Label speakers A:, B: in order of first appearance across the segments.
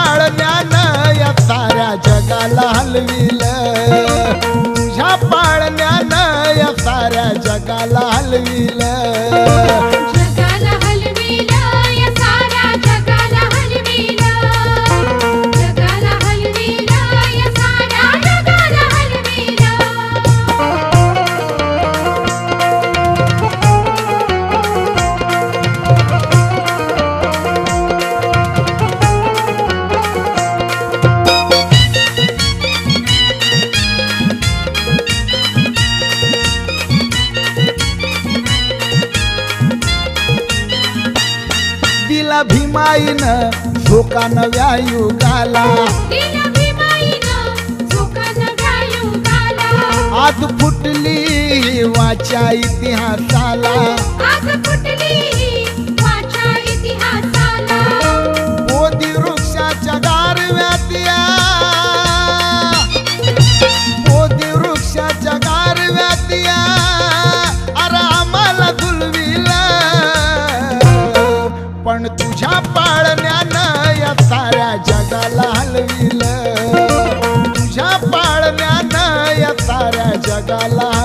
A: पाळण्यान या साऱ्या जगाला हलविल.
B: तुझ्या पाळण्यान या साऱ्या जगाला हलविल.
A: दिला भीमाईनं धोका नव्या युगाला
B: दिला भीमाईनं झोका नव्या युगाला
A: आज फुटली वाच्या इतिहासाला. साऱ्या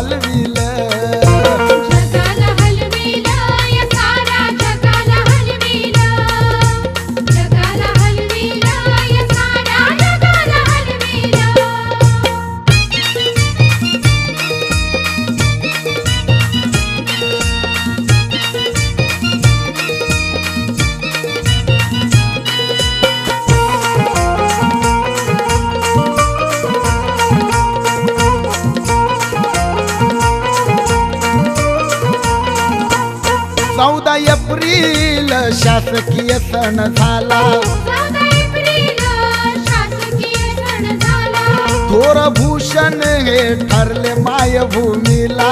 A: शासकीय सण झाला.
B: झाला
A: थोरभूषण हे ठरले मायभूमीला.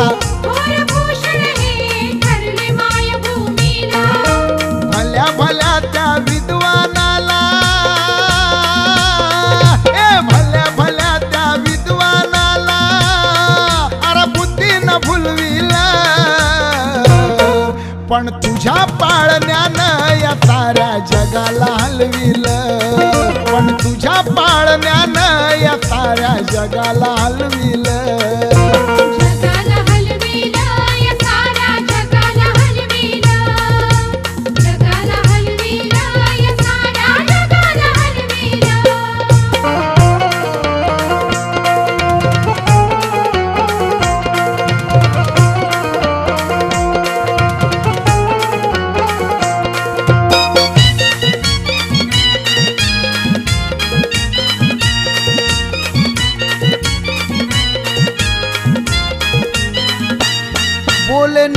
A: पण तुझ्या पाळण्यानं या साऱ्या जगाला हलविल. पण तुझ्या पाळण्यानं या साऱ्या जगाला हलविलं.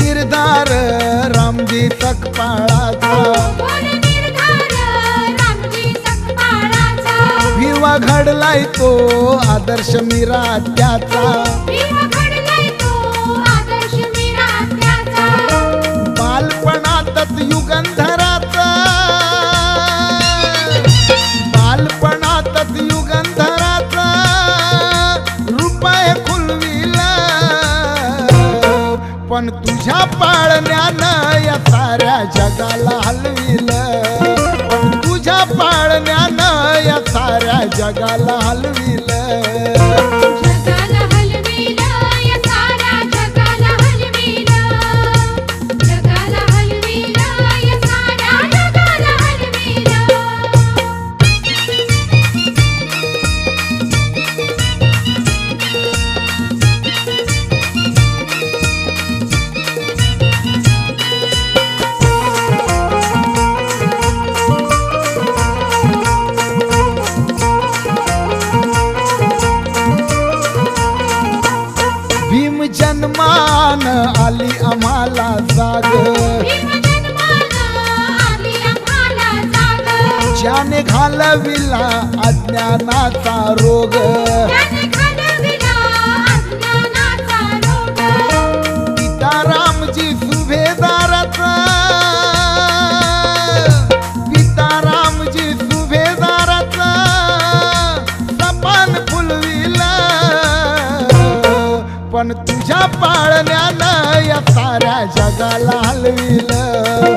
A: निर्धार रामजी सकपाळाचा भिवा घडलाय तो आदर्श मीरा त्याचा पण तुझ्या पाळण्यानं या साऱ्या जगाला हलविल. पण तुझ्या पाळण्यानं या साऱ्या जगाला हलविल. जन्मान आली आम्हाला जाग. ज्याने घालविला अज्ञानाचा रोग. पण तुझ्या पाळण्यानं या साऱ्या जगाला हलविलं.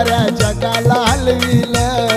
A: साऱ्या जगाला हलविलं.